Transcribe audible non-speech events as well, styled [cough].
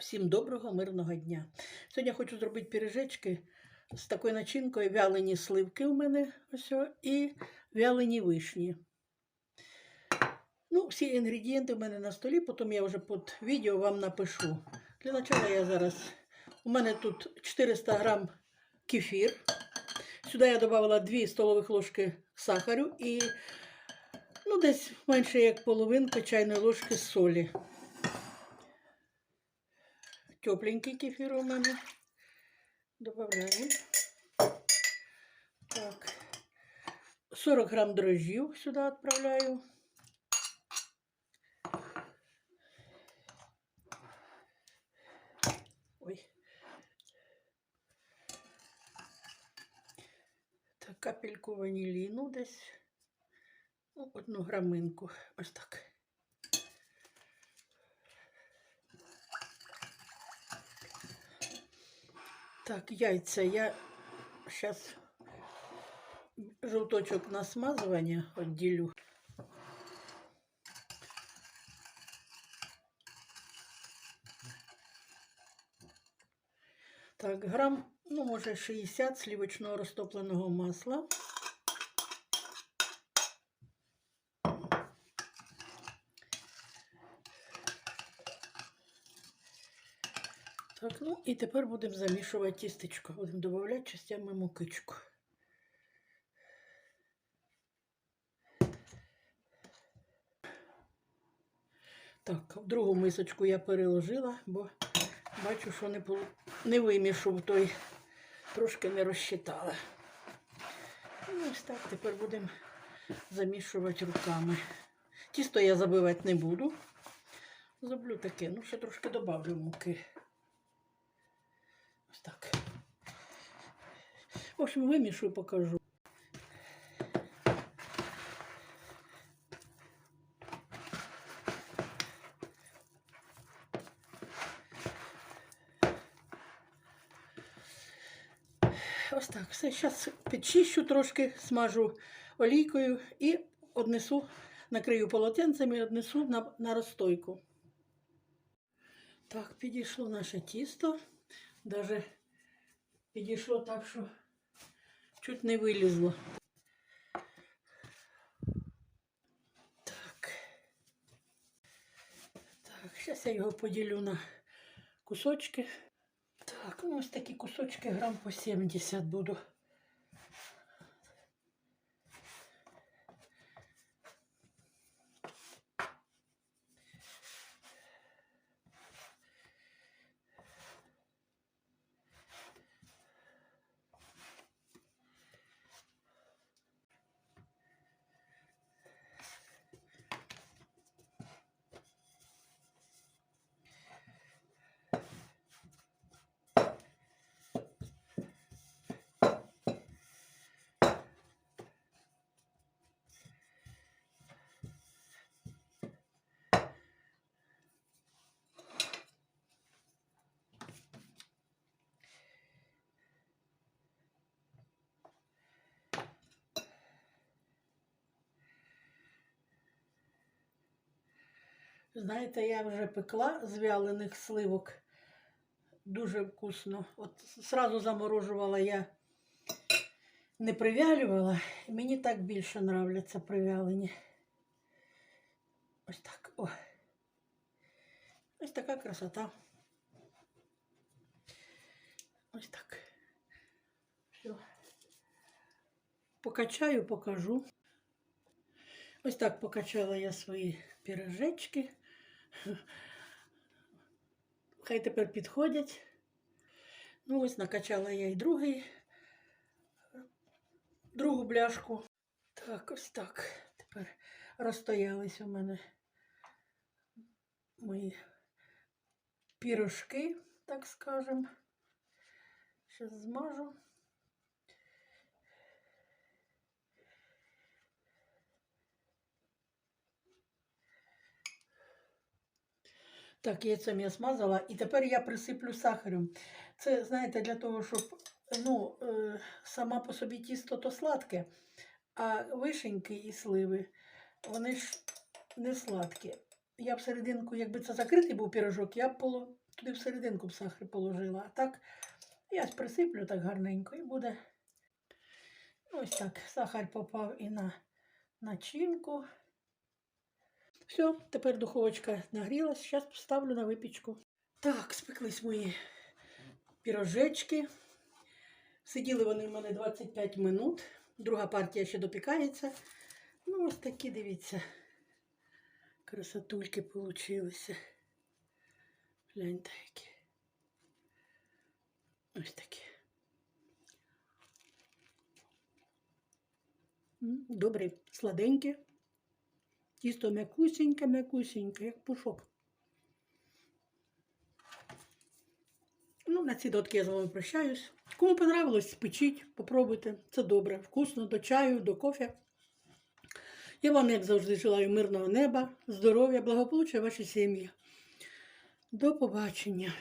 Всім доброго, мирного дня. Сьогодні я хочу зробити пиріжечки з такою начинкою вялені сливки у мене ось, і вялені вишні. Ну, всі інгредієнти у мене на столі, потім я вже під відео вам напишу. Для початку я зараз. У мене тут 400 грам кефір. Сюди я додала 2 столових ложки сахарю і ну, десь менше як половинка чайної ложки солі. Тепленький кефір у мене. Добавляємо. Так. 40 грам дрожжів сюди відправляю. Ой. Так, капельку ваніліну десь. Ну, одну граминку. Ось так. Так, яйця я зараз желточок на смазування відділю. Так, грам, ну, може, 60 сливочного розтопленого масла. Так, ну і тепер будемо замішувати тістечко. Будемо додавати частями мукичку. Так, в другу мисочку я переложила, бо бачу, що не, не вимішу той, трошки не розчитала. І ось так тепер будемо замішувати руками. Тісто я забивати не буду. Зроблю таке, ну ще трошки добавлю муки. Так. В общем, вимішу і покажу. Ось так. Все. Зараз підчищу трошки, смажу олійкою і однесу, накрию полотенцем і однесу на, на розстойку. Так, підійшло наше тісто. Даже підійшло так, що чуть не вилізло. Так. Так, зараз я його поділю на кусочки. Так, ну ось такі кусочки грам по 70 буду. Знаєте, я вже пекла з вялених сливок. Дуже вкусно. От сразу заморожувала я, не привялювала. Мені так більше нравляться привялені. Ось так. О. Ось така красота. Ось так. Все. Покачаю, покажу. Ось так покачала я свої пірожечки. [laughs] Хай тепер підходять. Ну, ось накачала я і другий, другу бляшку. Так, ось так. Тепер розстоялись у мене мої пірожки, так скажем. Зараз змажу. Так, яйцем я смазала, і тепер я присиплю сахарем. Це, знаєте, для того, щоб ну, е, сама по собі тісто то сладке, а вишеньки і сливи, вони ж не сладкі. Я б серединку, якби це закритий був пірожок, я б поло, туди всерединку б сахар положила. А так я присиплю так гарненько і буде. Ось так. Сахар попав і на начинку. Все, тепер духовочка нагрілась. Зараз поставлю на випічку. Так, спеклись мої пірожечки. Сиділи вони в мене 25 минут. Друга партія ще допікається. Ну, ось такі, дивіться. Красотульки получилися. Гляньте які. Ось такі. Добрі, сладенькі. Тісто м'якусіньке, м'якусіньке, як пушок. Ну, на ці дотки я з вами прощаюсь. Кому понравилось, печіть, попробуйте. Це добре, вкусно, до чаю, до кофе. Я вам, як завжди, желаю мирного неба, здоров'я, благополуччя вашій сім'ї. До побачення.